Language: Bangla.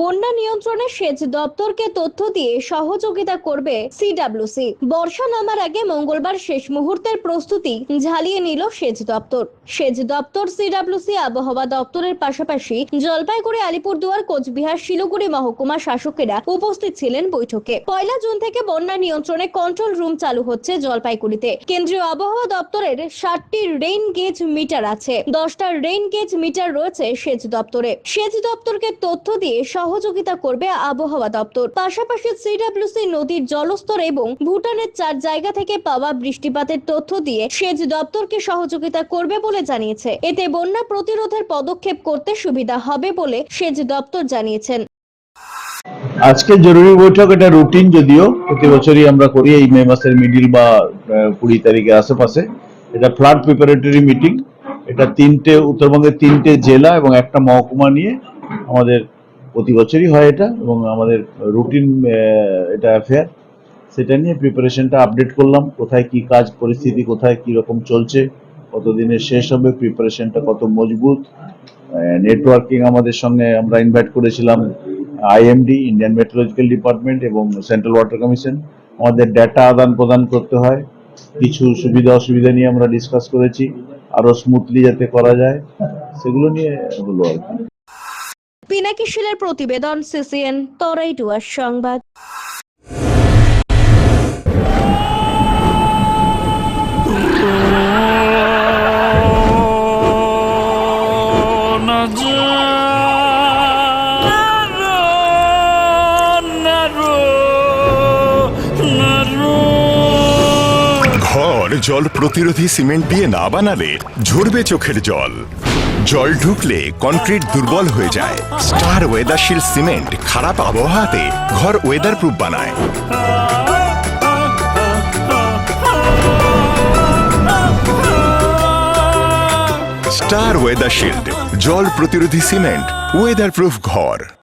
বন্যা নিয়ন্ত্রণে সেচ দপ্তরকে তথ্য দিয়ে সহযোগিতা করবে সিডাব্লিউসি বর্ষা নামার আগে মঙ্গলবার শেষ মুহূর্তের প্রস্তুতি ঝালিয়ে নিল সেচ দপ্তর। সেচ দপ্তর সিডাব্লিউসি আবহাওয়া দপ্তরের পাশাপাশি জলপাইগুড়ি, আলিপুরদুয়ার, কোচবিহার, শিলিগুড়ি মহকুমা শাসকেরা উপস্থিত ছিলেন বৈঠকে। পয়লা জুন থেকে বন্যা নিয়ন্ত্রণে কন্ট্রোল রুম চালু হচ্ছে জলপাইগুড়িতে। কেন্দ্রীয় আবহাওয়া দপ্তরের ষাটটি রেইন গেজ মিটার আছে। দশটা রেইন গেজ মিটার রয়েছে সেচ দপ্তরে। সেচ দপ্তরকে তথ্য দিয়ে সহযোগিতা করবে আবহাওয়া দপ্তর। পাশাপাশি সিডাব্লিউসি নদীর জলস্তর এবং ভুটানের চার জায়গা থেকে পাওয়া বৃষ্টিপাতের তথ্য দিয়ে সেচ দপ্তরকে সহযোগিতা করবে বলে জানিয়েছে। এতে বন্যা প্রতিরোধের পদক্ষেপ করতে সুবিধা হবে বলে সেচ দপ্তর জানিয়েছেন। আজকে জরুরি বৈঠক, এটা রুটিন যদিও, প্রতি বছরই আমরা করি এই মে মাসের মিডিল বা কুড়ি তারিখের আশেপাশে। এটা ফ্লাড প্রিপারেটরি মিটিং। এটা তিনটে, উত্তরবঙ্গের তিনটে জেলা এবং একটা মহকুমা নিয়ে আমাদের প্রতি বছরই হয় এটা এবং আমাদের রুটিন এটা অ্যাফেয়ার সেটা নিয়ে প্রিপারেশনটা আপডেট করলাম। কোথায় কি কাজ, পরিস্থিতি কোথায়, কি রকম চলছে কতদিনে শেষ হবে প্রিপারেশনটা কত মজবুত। নেটওয়ার্কিং আমাদের সঙ্গে আমরা ইনভাইট করেছিলাম আইএমডি ইন্ডিয়ান মেট্রোলজিক্যাল ডিপার্টমেন্ট এবং সেন্ট্রাল ওয়াটার কমিশন আমাদের ডেটা আদান প্রদান করতে হয়। কিছু সুবিধা, অসুবিধা নিয়ে আমরা ডিসকাস করেছি। আরও স্মুথলি যাতে করা যায়। সেগুলো নিয়ে হলো আর কি। পিনাকি শিলের প্রতিবেদন, সিসিএন, তরাই ডুয়ার সংবাদ। ঘর জল প্রতিরোধী সিমেন্ট দিয়ে না বানালে ঝরবে চোখের জল। জল ঢুকলে কনক্রিট দুর্বল হয়ে যায়। স্টার ওয়েদারশীল সিমেন্ট খারাপ আবহাওয়াতে ঘর ওয়েদার প্রুফ বানায়। স্টার ওয়েদার শিল্ড জল প্রতিরোধী সিমেন্ট ওয়েদার প্রুফ ঘর।